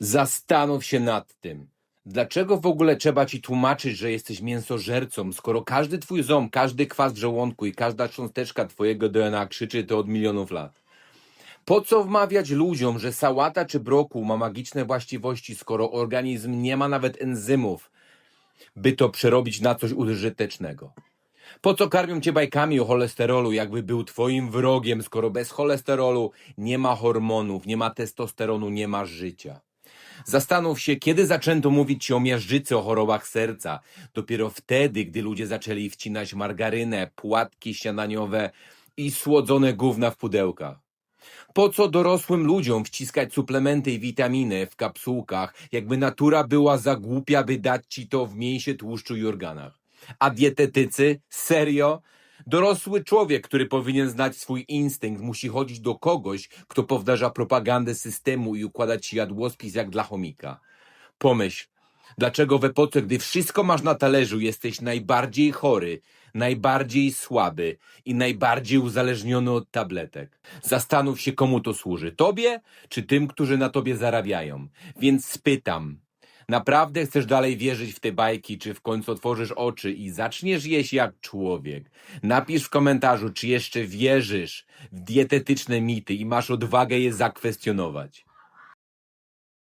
Zastanów się nad tym. Dlaczego w ogóle trzeba ci tłumaczyć, że jesteś mięsożercą, skoro każdy twój ząb, każdy kwas w żołądku i każda cząsteczka twojego DNA krzyczy to od milionów lat? Po co wmawiać ludziom, że sałata czy brokuł ma magiczne właściwości, skoro organizm nie ma nawet enzymów, by to przerobić na coś użytecznego? Po co karmią cię bajkami o cholesterolu, jakby był twoim wrogiem, skoro bez cholesterolu nie ma hormonów, nie ma testosteronu, nie ma życia? Zastanów się, kiedy zaczęto mówić ci o miażdżycy, o chorobach serca. Dopiero wtedy, gdy ludzie zaczęli wcinać margarynę, płatki śniadaniowe i słodzone gówna w pudełkach. Po co dorosłym ludziom wciskać suplementy i witaminy w kapsułkach, jakby natura była za głupia, by dać ci to w mięsie, tłuszczu i organach? A dietetycy? Serio? Dorosły człowiek, który powinien znać swój instynkt, musi chodzić do kogoś, kto powtarza propagandę systemu i układać ci jadłospis jak dla chomika. Pomyśl, dlaczego w epoce, gdy wszystko masz na talerzu, jesteś najbardziej chory, najbardziej słaby i najbardziej uzależniony od tabletek. Zastanów się, komu to służy. Tobie czy tym, którzy na tobie zarabiają. Więc spytam, naprawdę chcesz dalej wierzyć w te bajki, czy w końcu otworzysz oczy i zaczniesz jeść jak człowiek? Napisz w komentarzu, czy jeszcze wierzysz w dietetyczne mity i masz odwagę je zakwestionować.